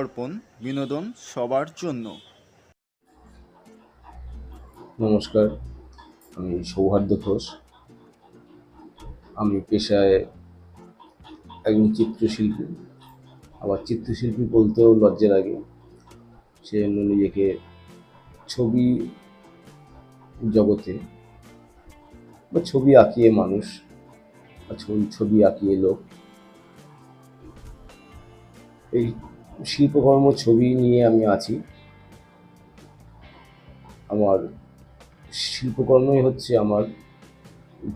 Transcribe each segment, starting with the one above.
দর্পণ বিনোদন সবার জন্য। নমস্কার, আমি সৌহার্দ্য ঘোষ। আমি পেশায় একজন চিত্রশিল্পী। আবার চিত্রশিল্পী বলতেও লজ্জা লাগে। জন্য নিজেকে ছবি জগতে বা ছবি আঁকিয়ে মানুষ বা ছবি ছবি আঁকিয়ে লোক। এই শিল্পকর্ম ছবি নিয়ে আমি আছি। আমার শিল্পকর্মই হচ্ছে আমার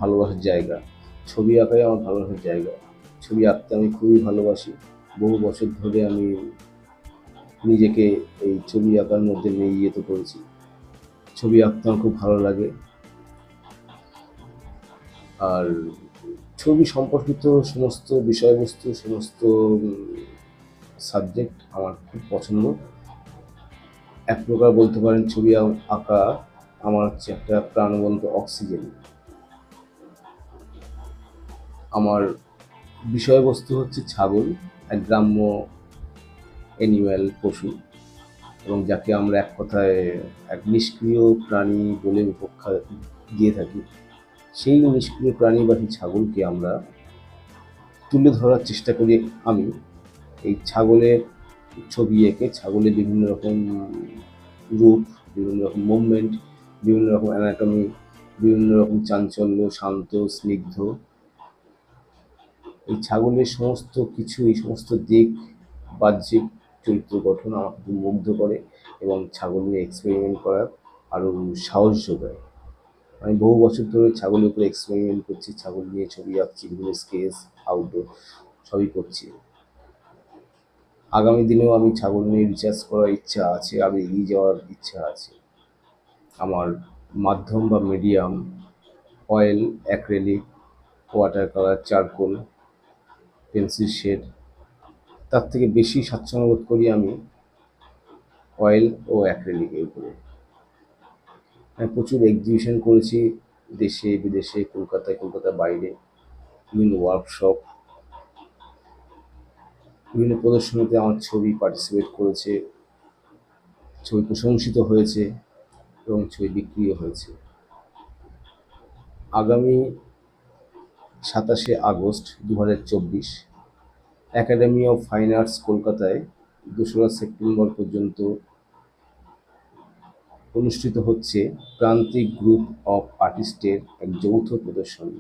ভালোবাসার জায়গা। ছবি আঁকাই আমার ভালোবাসার জায়গা। ছবি আঁকতে আমি খুবই ভালোবাসি। বহু বছর ধরে আমি নিজেকে এই ছবি আঁকার মধ্যে নিয়ে যেতে করেছি। ছবি আঁকতে আমার খুব ভালো লাগে। আর ছবি সম্পর্কিত সমস্ত বিষয়বস্তু, সমস্ত সাবজেক্ট আমার খুব পছন্দ। এক প্রকার বলতে পারেন ছবি আঁকা আমার হচ্ছে একটা প্রাণবন্ত অক্সিজেন আমার বিষয়বস্তু হচ্ছে ছাগল, এক গ্রাম্য অ্যানিম্যাল পশু এবং যাকে আমরা এক কথায় এক নিষ্ক্রিয় প্রাণী বলে উপেক্ষা দিয়ে থাকি। সেই নিষ্ক্রিয় প্রাণী বা সেই ছাগলকে আমরা তুলে ধরার চেষ্টা করি আমি। এই ছাগলের ছবি এঁকে ছাগলের বিভিন্ন রকম রূপ, বিভিন্ন রকম মুভমেন্ট বিভিন্ন রকম অ্যানাটমি বিভিন্ন রকম চাঞ্চল্য, শান্ত, স্নিগ্ধ। এই ছাগলের সমস্ত কিছু, এই সমস্ত দিক, বাহ্যিক চরিত্র গঠন আমাকে মুগ্ধ করে এবং ছাগল নিয়ে এক্সপেরিমেন্ট করার আরও সাহস যোগায়। আমি বহু বছর ধরে ছাগলের উপরে এক্সপেরিমেন্ট করছি, ছাগল নিয়ে ছবি আঁকছি, বিভিন্ন স্কেচ আউটডোর সবই করছি। আগামী দিনেও আমি ছাগল নিয়ে রিসার্চ করার ইচ্ছা আছে আরও এগিয়ে যাওয়ার ইচ্ছা আছে। আমার মাধ্যম বা medium oil acrylic water colour charcoal pencil shade তার থেকে বেশি স্বাচ্ছন্দ্য বোধ করি আমি অয়েল ও অ্যাক্রেলিকের উপরে। আমি প্রচুর এক্সিবিশন করেছি দেশে, বিদেশে, কলকাতায়, কলকাতার বাইরে, বিভিন্ন ওয়ার্কশপ বিভিন্ন প্রদর্শনীতে আমার ছবি পার্টিসিপেট করেছে, ছবি প্রশংসিত হয়েছে এবং ছবি বিক্রিও হয়েছে। আগামী সাতাশে আগস্ট দু চব্বিশ একাডেমি অফ ফাইন আর্টস কলকাতায় দোসরা সেপ্টেম্বর পর্যন্ত অনুষ্ঠিত হচ্ছে প্রান্তিক গ্রুপ অফ আর্টিস্টের এক যৌথ প্রদর্শনী।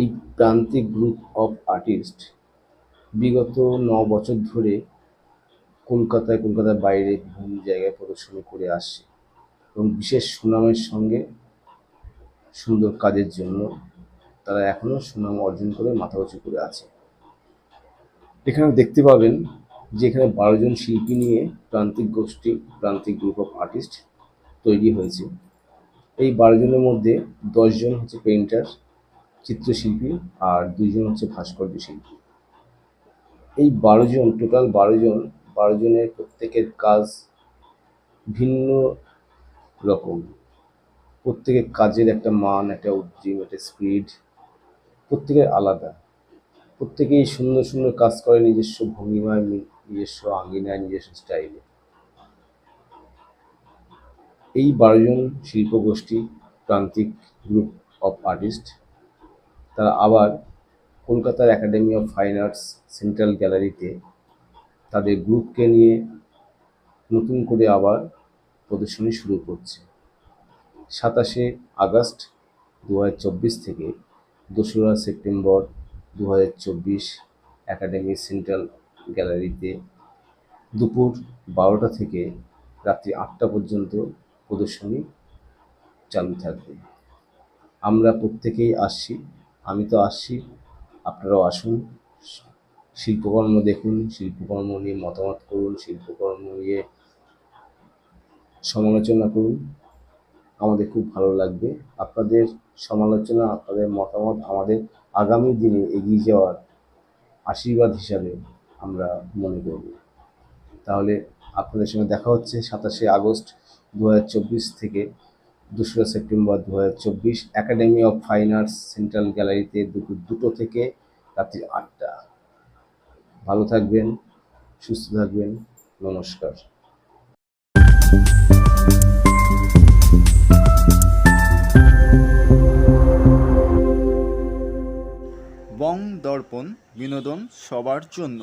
এই প্রান্তিক গ্রুপ অফ আর্টিস্ট বিগত ন বছর ধরে কলকাতায়, কলকাতার বাইরে বিভিন্ন জায়গায় প্রদর্শনী করে আসছে এবং বিশেষ সুনামের সঙ্গে সুন্দর কাজের জন্য তারা এখনও সুনাম অর্জন করে মাথা উঁচু করে আছে। এখানে দেখতে পাবেন যে এখানে বারো জন শিল্পী নিয়ে প্রান্তিক গোষ্ঠী, প্রান্তিক গ্রুপ অফ আর্টিস্ট তৈরি হয়েছে। এই বারো জনের মধ্যে দশজন হচ্ছে পেইন্টার চিত্রশিল্পী আর দুইজন হচ্ছে ভাস্কর্য শিল্পী এই বারো জন টোটাল বারো জন, বারো জনের প্রত্যেকের কাজ ভিন্ন রকম। প্রত্যেকের কাজের একটা মান, একটা উদ্যম, একটা স্পিড প্রত্যেকের আলাদা। প্রত্যেকেই সুন্দর সুন্দর কাজ করে নিজস্ব ভঙ্গিমায় নিজস্ব আঙ্গিনায়, নিজস্ব স্টাইলে এই বারোজন শিল্প গোষ্ঠী প্রান্তিক গ্রুপ অফ আর্টিস্ট তারা আবার কলকাতার Academy of Fine Arts central গ্যালারিতে তাদের গ্রুপকে নিয়ে নতুন করে আবার প্রদর্শনী শুরু করছে। সাতাশে আগস্ট দু হাজার চব্বিশ থেকে দোসরা সেপ্টেম্বর দু হাজার চব্বিশ একাডেমি সেন্ট্রাল গ্যালারিতে দুপুর বারোটা থেকে রাত্রি আটটা পর্যন্ত প্রদর্শনী চালু থাকবে। আমরা প্রত্যেকেই আসছি, আমি তো আসছি। আপনারাও আসুন, শিল্পকর্ম দেখুন, শিল্পকর্ম নিয়ে মতামত করুন, শিল্পকর্ম নিয়ে সমালোচনা করুন। আমাদের খুব ভালো লাগবে। আপনাদের সমালোচনা, আপনাদের মতামত আমাদের আগামী দিনে এগিয়ে যাওয়ার আশীর্বাদ হিসাবে আমরা মনে করব। তাহলে আপনাদের সঙ্গে দেখা হচ্ছে সাতাশে আগস্ট দু হাজার চব্বিশ থেকে। দোসরা সেপ্টেম্বর দু চব্বিশ Academy of Fine Arts central গ্যালারিতে দুপুর দুটো থেকে রাত্রি আটটা। ভালো থাকবেন, সুস্থ থাকবেন, নমস্কার। বং দর্পণ, বিনোদন সবার জন্য।